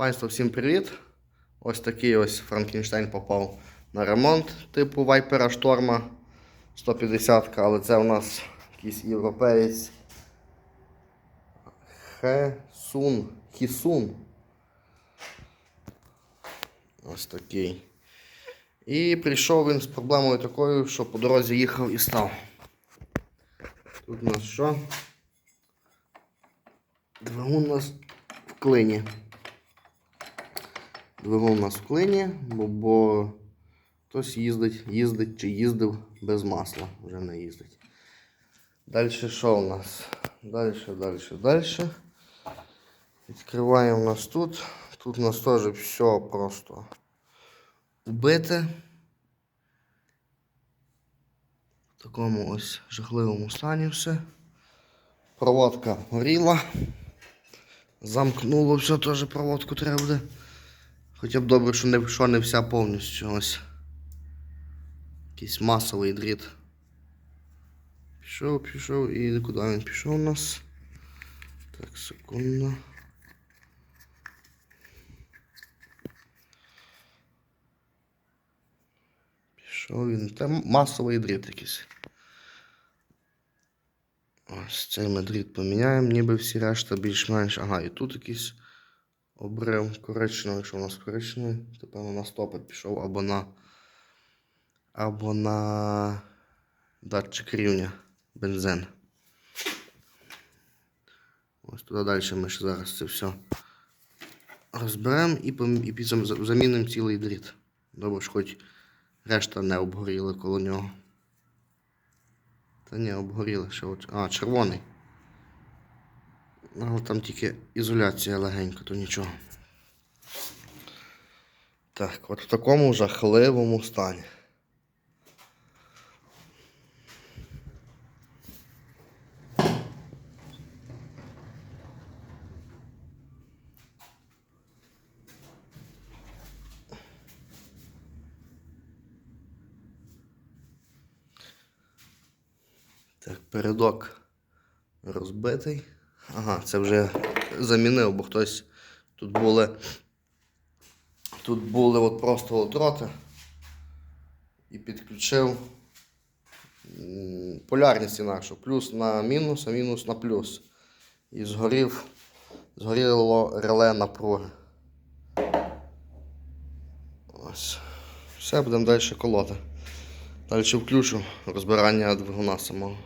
Панство, всім привіт! Ось такий ось Франкенштейн попав на ремонт типу Вайпера Шторма 150, але це у нас якийсь європеєць. Хесун. Хісун. Ось такий. І прийшов він з проблемою такою, що по дорозі їхав і став. Тут у нас що? Двигун у нас в клині. Двигун у нас в клині, бо, бо хтось їздить, їздить чи їздив без масла, вже не їздить. Далі що у нас? Далі, далі, далі. Відкриваємо у нас тут. Тут у нас теж все просто убите. В такому ось жахливому стані все. Проводка горіла. Замкнуло все, теж проводку треба буде. Хоча б добре, що не, що не вся повністю ось. Якийсь масовий дріт. Пішов, пішов і куди він пішов у нас? Так, секунду. Пішов він. Там масовий дріт якийсь. Ось цей ми дріт поміняємо, ніби всі решта більш-менш. Ага, і тут якийсь обрив коричневий, що у нас коричневий, тепер на стопит пішов або на або на датчик рівня бензин. Ось туди далі ми ще зараз це все розберемо і, і замінимо цілий дріт. Добре, що хоч решта не обгоріли коло нього. Та ні, обгоріли ще. А, червоний. Але там тільки ізоляція легенька, то нічого. Так, от в такому жахливому стані. Так, передок розбитий. Ага, це вже замінив, бо хтось тут були. Тут були от просто от дроти. І підключив полярність інакше. Плюс на мінус, а мінус на плюс. І згорів, згоріло реле напруги. Ось. Все, будемо далі колоти. Далі включу розбирання двигуна самого.